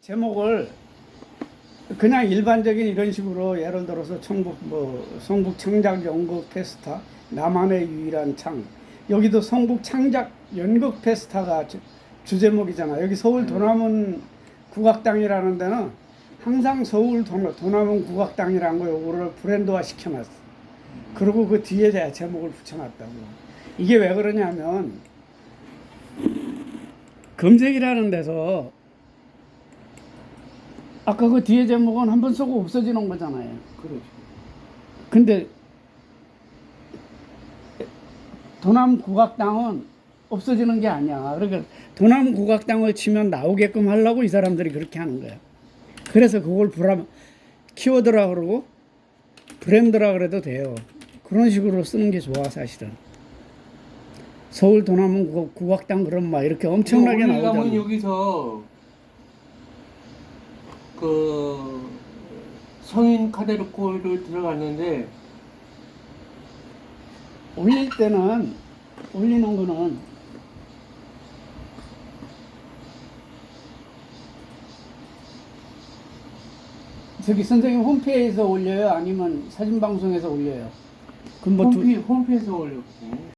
제목을 그냥 일반적인 이런 식으로 예를 들어서 청북 뭐 성북 창작 연극 페스타 나만의 유일한 창 여기도 성북 창작 연극 페스타가 주, 주제목이잖아. 여기 서울 도남원 국악당이라는 데는 항상 서울 도, 도남원 국악당이라는 거 요거를 브랜드화 시켜놨어. 그리고 그 뒤에 제- 제목을 붙여놨다고. 이게 왜 그러냐면 검색이라는 데서 아까 그 뒤에 제목은 한 번 쓰고 없어지는 거잖아요. 그렇죠. 근데 도남 국악당은 없어지는 게 아니야. 그러니까 도남 국악당을 치면 나오게끔 하려고 이 사람들이 그렇게 하는 거야. 그래서 그걸 브라 키워드라 그러고 브랜드라 그래도 돼요. 그런 식으로 쓰는 게 좋아 사실은. 서울 도남은 국악- 국악당 그럼 막 이렇게 엄청나게 가면 나오잖아. 여기서 그 성인 카데르코를 들어갔는데 올릴 때는 올리는 거는 저기 선생님 홈페이지에서 올려요? 아니면 사진 방송에서 올려요? 두, 홈피, 홈페이지에서 올렸고